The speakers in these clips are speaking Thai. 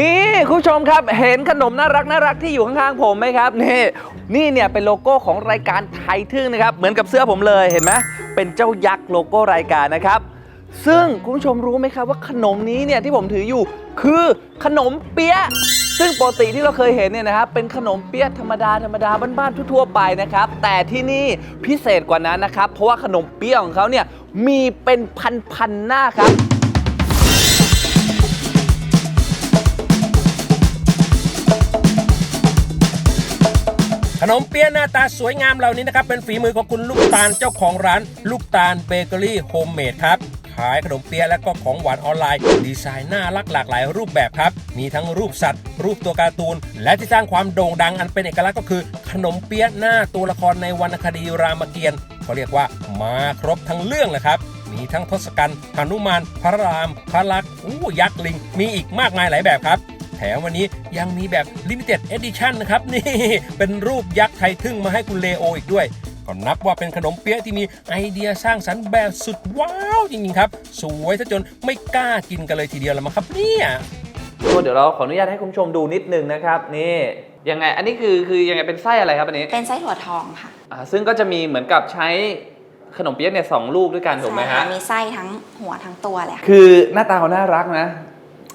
นี่คุณผู้ชมครับเห็นขนมน่ารักน่ารักที่อยู่ข้างๆผมไหมครับนี่นี่เนี่ยเป็นโลโก้ของรายการไทยทึ่งนะครับ เหมือนกับเสื้อผมเลยเห็นไหมเป็นเจ้ายักษ์โลโก้รายการนะครับ ซึ่งคุณผู้ชมรู้ไหมครับว่าขนมนี้เนี่ยที่ผมถืออยู่คือขนมเปี๊ยะซึ่งปกติที่เราเคยเห็นเนี่ยนะครับเป็นขนมเปี๊ยะธรรมดาธรรมดาบ้านๆทั่วๆไปนะครับ แต่ที่นี่พิเศษกว่านั้นนะครับ เพราะว่าขนมเปี๊ยะของเขาเนี่ยมีเป็นพันๆหน้าครับ ขนมเปี๊ยะหน้าตาสวยงามเหล่านี้นะครับ เป็นฝีมือของคุณลูกตาลเจ้าของร้าน ลูกตาลเบเกอรี่โฮมเมดครับขายขนมเปี๊ยะและก็ของหวานออนไลน์ ดีไซน์น่ารักหลากหลายรูปแบบครับ มีทั้งรูปสัตว์ รูปตัวการ์ตูน และที่สร้างความโด่งดังอันเป็นเอกลักษณ์ก็คือ ขนมเปี๊ยะหน้าตัวละครในวรรณคดีรามเกียรติ์เขาเรียกว่ามาครบทั้งเรื่องเลยครับมีทั้งทศกัณฐ์หนุมาน พระราม พระลักษณ์อู้ยักษ์ลิง มีอีกมากมายหลายแบบครับ แถมวันนี้ยังมีแบบ Limited Edition นะครับ นี่ เป็นรูปยักษ์ไทยทึ่งมาให้คุณเลโออีกด้วยก็นับว่าเป็นขนมเปี๊ยะที่มีไอเดียสร้างสรรค์แบบสุดว้าวจริงๆครับ สวยซะจนไม่กล้ากินกันเลยทีเดียวแล้วมั้งครับเนี่ยก็เดี๋ยวเราขออนุญาตให้คุณผู้ชมดูนิดนึงนะครับ นี่ยังไงอันนี้คือคือยังไงเป็นไส้อะไรครับอันนี้เป็นไส้ถั่วทองค่ะอ่าซึ่งก็จะมีเหมือนกับใช้ขนมเปี๊ยะเนี่ยสองลูกด้วยกันถูกไหมใช่ฮะค่ะมีไส้ทั้งหัวทั้งตัวเลยค่ะคือหน้าตาเขาน่ารักนะ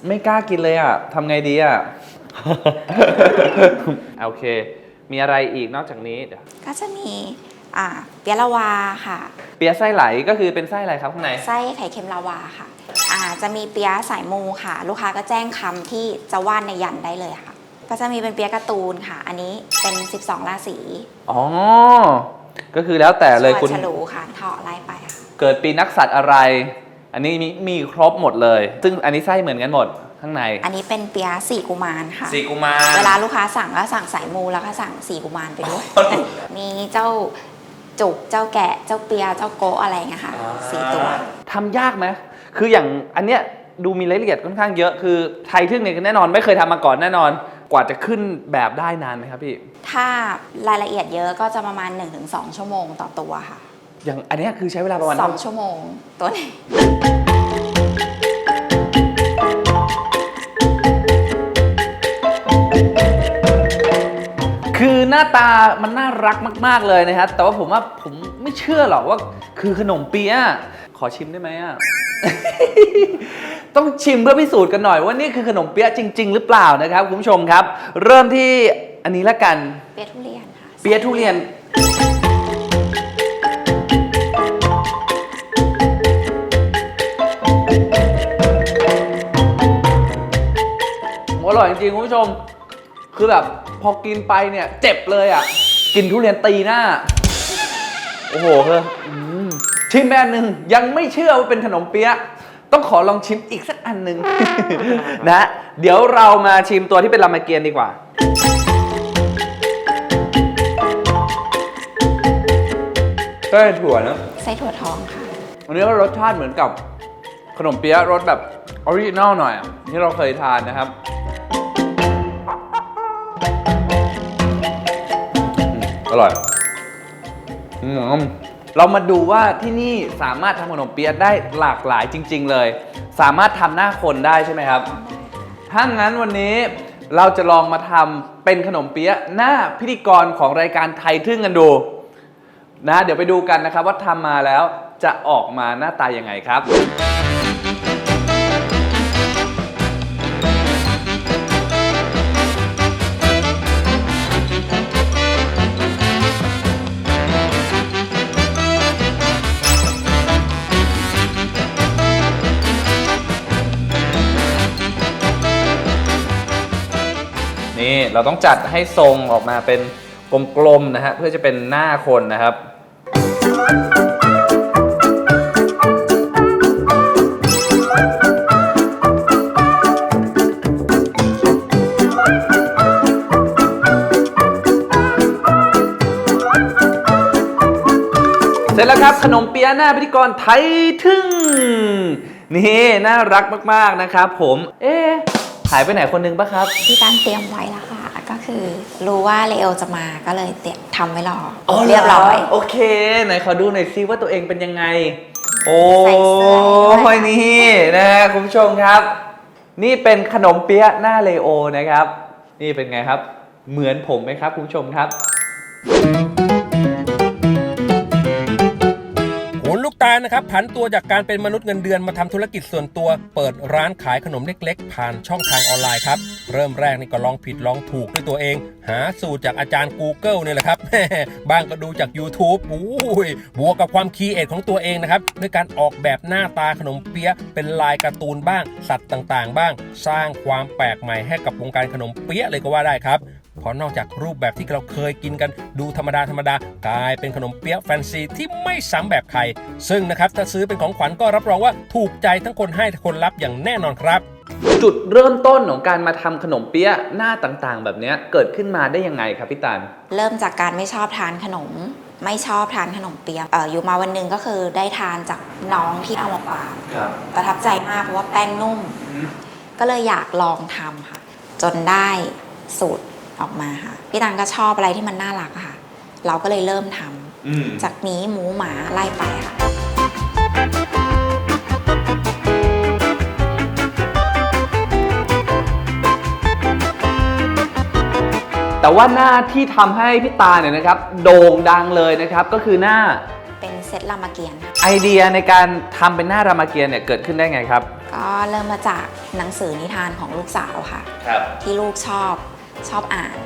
ไม่กล้ากินเลยอะทำไงดีอะ โอเค มีอะไรอีกนอกจากนี้เดี๋ยวก็จะมีอ่าเปียะละวาค่ะ เปี๊ยะไส้ไหลก็คือเป็นไส้อะไรครับข้างใน ไส้ไข่เค็มลาวาค่ะอ่าจะมีเปียะสายมูค่ะ ลูกค้าก็แจ้งคำที่จะวาดในยันได้เลยค่ะ ก็จะมีเป็นเปียะการ์ตูนค่ะ อันนี้เป็น 12 ราศีอ๋อ ก็คือแล้วแต่เลยส่วนคุณ ฉลูค่ะเถาะไล่ไปค่ะ เกิดปีนักสัตว์อะไร อันนี้มีมีครบหมดเลย ซึ่งอันนี้ไส้เหมือนกันหมดข้างในอันนี้เป็นเปียะสี่กุมารค่ะ สีกุมาร เวลาลูกค้าสั่งก็สั่งสายมูแล้วก็สั่งสี่กุมารไปด้วย มีเจ้าจุก เจ้าแกะ เจ้าเปียเจ้าโกะอะไรเงี้ยค่ะสี่ตัว ทำยากไหมคืออย่างอันเนี้ยดูมีรายละเอียดค่อนข้างเยอะ คือไทยทึ่งเนี่ยแน่นอนไม่เคยทำมาก่อนแน่นอน กว่าจะขึ้นแบบได้นานไหมครับพี่ ถ้ารายละเอียดเยอะก็จะประมาณ 1-2 ชั่วโมงต่อตัวค่ะ อย่างอันเนี้ยคือใช้เวลาประมาณ2ชั่วโมงตัวนี้ คือหน้าตามันน่ารักมาก ๆ เลยนะครับ แต่ว่าผมว่าผมไม่เชื่อหรอกว่าคือขนมเปี๊ยะขอชิมได้ไหมอะ ต้องชิมเพื่อพิสูจน์กันหน่อยว่านี่คือขนมเปี๊ยะจริง ๆ หรือเปล่านะครับคุณผู้ชมครับ เริ่มที่อันนี้ละกัน เปียทุเรียนค่ะ เปี๊ยะทุเรียน ร่อยจริงๆคุณผู้ชม คือแบบพอกินไปเนี่ยเจ็บเลยอะ กินทุเรียนตีหน้า โอ้โหเฮ้ยอืมชิมแบรนด์หนึ่งยังไม่เชื่อว่าเป็นขนมเปี๊ยะ ต้องขอลองชิมอีกสักอันหนึ่ง นะ เดี๋ยวเรามาชิมตัวที่เป็นรามเกียรติ์ดีกว่า ไส้ถั่วนะ ไส้ถั่วทองค่ะ อันนี้ก็รสชาติเหมือนกับขนมเปี๊ยะรสแบบออริจินอลหน่อยอะที่เราเคยทานนะครับ อร่อยอืมเรามาดูว่าที่นี่สามารถทำขนมเปี๊ยะได้หลากหลายจริง ๆ เลย สามารถทำหน้าคนได้ใช่ไหมครับ ถ้างั้นวันนี้เราจะลองมาทำเป็นขนมเปี๊ยะหน้าพิธีกรของรายการไทยทึ่งกันดู นะ เดี๋ยวไปดูกันนะครับว่าทำมาแล้วจะออกมาหน้าตายังไงครับ เราต้องจัดให้ทรงออกมาเป็นกลมๆนะฮะเพื่อจะเป็นหน้าคนนะครับ เสร็จแล้วครับขนมเปี๊ยะหน้าพิธีกรไทยทึ่งนี่น่ารักมากๆนะครับผม เอ๊ะหายไปไหนคนนึงปะครับ ที่ตั้งเตรียมไว้แล้วค่ะ ก็คือรู้ว่าเลโอจะมาก็เลยเตรียมทำไว้รออหเรียบร้อย โอเค ไหนขอดูหน่อยซิว่าตัวเองเป็นยังไง โอ้ใส่เสื้อให้ด้วย ยนี่นะฮะคุณผู้ชมครับ นี่เป็นขนมเปี๊ยะหน้าเลโอนะครับ นี่เป็นไงครับ เหมือนผมไหมครับคุณผู้ชมครับานะครับผันตัวจากการเป็นมนุษย์เงินเดือนมาทำธุรกิจส่วนตัว เปิดร้านขายขนมเล็กๆ ผ่านช่องทางออนไลน์ครับ เริ่มแรกนี่ก็ลองผิดลองถูกด้วยตัวเอง หาสูตรจากอาจารย์ Google เนี่ยแหละครับบ้างก็ดูจาก YouTube อุ้ยบวกกับความคีเอทของตัวเองนะครับด้วยการออกแบบหน้าตาขนมเปี๊ยะเป็นลายการ์ตูนบ้าง สัตว์ต่างๆ บ้าง สร้างความแปลกใหม่ให้กับวงการขนมเปี๊ยะเลยก็ว่าได้ครับ เพราะนอกจากรูปแบบที่เราเคยกินกันดูธรรมดาธรรมดากลายเป็นขนมเปี๊ยะแฟนซีที่ไม่ซ้ำแบบใคร ซึ่งนะครับถ้าซื้อเป็นของขวัญก็รับรองว่าถูกใจทั้งคนให้และคนรับอย่างแน่นอนครับจุดเริ่มต้นของการมาทำขนมเปี๊ยะหน้าต่างๆ แบบเนี้ยเกิดขึ้นมาได้ยังไงครับพี่ตาลเริ่มจากการไม่ชอบทานขนม ไม่ชอบทานขนมเปี๊ยะเอ่ออยู่มาวันหนึ่งก็คือได้ทานจากน้องที่เอามาฝากครับประทับใจมากเพราะว่าแป้งนุ่ม ก็เลยอยากลองทำค่ะ จนได้สูตร ออกมาค่ะ พี่ตังก็ชอบอะไรที่มันน่ารักอะค่ะ เราก็เลยเริ่มทำอืมจากนี้หมูหมาไล่ไปค่ะแต่ว่าหน้าที่ทำให้พี่ตาลเนี่ยนะครับโด่งดังเลยนะครับก็คือหน้าเป็นเซตรามเกียรติค่ะไอเดียในการทำเป็นหน้ารามเกียรติเนี่ยเกิดขึ้นได้ไงครับ ก็เริ่มมาจากหนังสือนิทานของลูกสาวค่ะ ครับที่ลูกชอบ ชอบอ่าน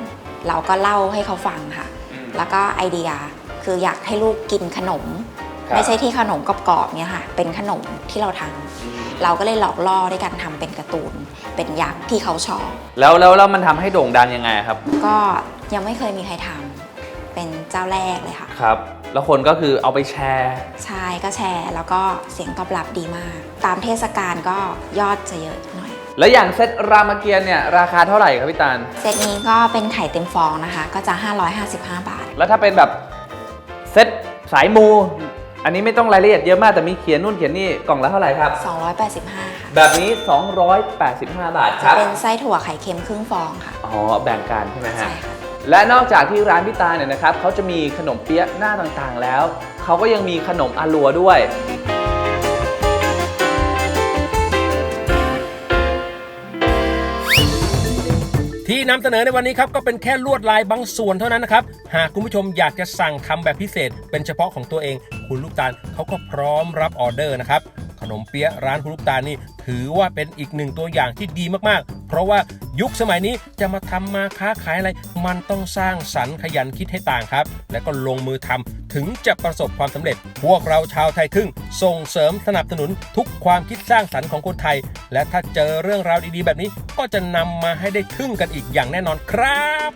เราก็เล่าให้เขาฟังค่ะอืมแล้วก็ไอเดียคืออยากให้ลูกกินขนมครับไม่ใช่ที่ขนมกรอบๆเนี่ยค่ะ เป็นขนมที่เราทำเราก็เลยหลอกล่อด้วยการทำเป็นการ์ตูน เป็นยักษ์ที่เขาชอบ แล้วแล้วแล้วมันทำให้โด่งดังยังไงครับ ก็ยังไม่เคยมีใครทำเป็นเจ้าแรกเลยค่ะ ครับ แล้วคนก็คือเอาไปแชร์ใช่ก็แชร์ แล้วก็เสียงตอบรับดีมาก ตามเทศกาลก็ยอดจะเยอะหน่อย แล้วอย่างเซตรามเกียรติเนี่ยราคาเท่าไหร่ครับพี่ตาลเซตนี้ก็เป็นไข่เต็มฟองนะคะ ก็จะ 555 บาท แล้วถ้าเป็นแบบเซตสายมู อันนี้ไม่ต้องรายละเอียดเยอะมากแต่มีเขียนนู่นเขียนนี่กล่องละเท่าไหร่ครับ 285 ค่ะ แบบนี้ 285 บาทคจะรับเป็นไส้ถั่วไข่เค็มครึ่งฟองค่ะ อ๋อแบ่งกันใช่ไหมฮะ ใช่ค่ะ และนอกจากที่ร้านพี่ตาเนี่ยนะครับเขาจะมีขนมเปี๊ยะหน้าต่างๆแล้ว เขาก็ยังมีขนมอาลัวด้วย ที่นำเสนอในวันนี้ครับก็เป็นแค่ลวดลายบางส่วนเท่านั้นนะครับ หากคุณผู้ชมอยากจะสั่งทำแบบพิเศษ เป็นเฉพาะของตัวเอง คุณลูกตาลเขาก็พร้อมรับออเดอร์นะครับขนมเปี๊ยะร้านคุณลูกตาลนี่ถือว่าเป็นอีกหนึ่งตัวอย่างที่ดีมาก เพราะว่ายุคสมัยนี้จะมาทำมาค้าขายอะไร มันต้องสร้างสรรค์ขยันคิดให้ต่างครับ และก็ลงมือทำถึงจะประสบความสำเร็จ พวกเราชาวไทยทึ่งส่งเสริมสนับสนุนทุกความคิดสร้างสรรค์ของคนไทย และถ้าเจอเรื่องราวดีๆ แบบนี้ก็จะนำมาให้ได้ทึ่งกันอีกอย่างแน่นอนครับ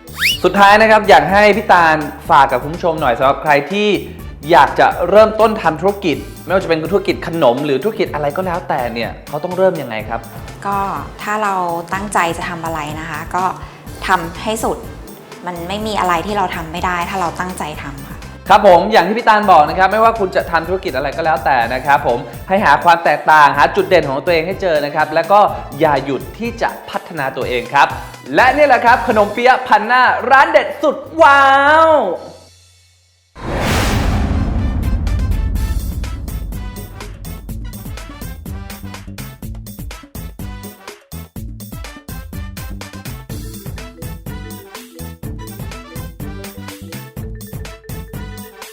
สุดท้ายนะครับอยากให้พี่ตาลฝากกับคุณผู้ชมหน่อยสำหรับใครที่อยากจะเริ่มต้นทำธุรกิจ ไม่ว่าจะเป็นธุรกิจขนมหรือธุรกิจอะไรก็แล้วแต่เนี่ยเขาต้องเริ่มยังไงครับ ก็ถ้าเราตั้งใจจะทำอะไรนะคะ ก็ทำให้สุด มันไม่มีอะไรที่เราทำไม่ได้ ถ้าเราตั้งใจทำค่ะ ครับผมอย่างที่พี่ตาลบอกนะครับไม่ว่าคุณจะทำธุรกิจอะไรก็แล้วแต่นะครับผมให้หาความแตกต่างหาจุดเด่นของตัวเองให้เจอนะครับ แล้วก็อย่าหยุดที่จะพัฒนาตัวเองครับ และนี่แหละครับขนมเปี๊ยะพันหน้าร้านเด็ดสุดว้าว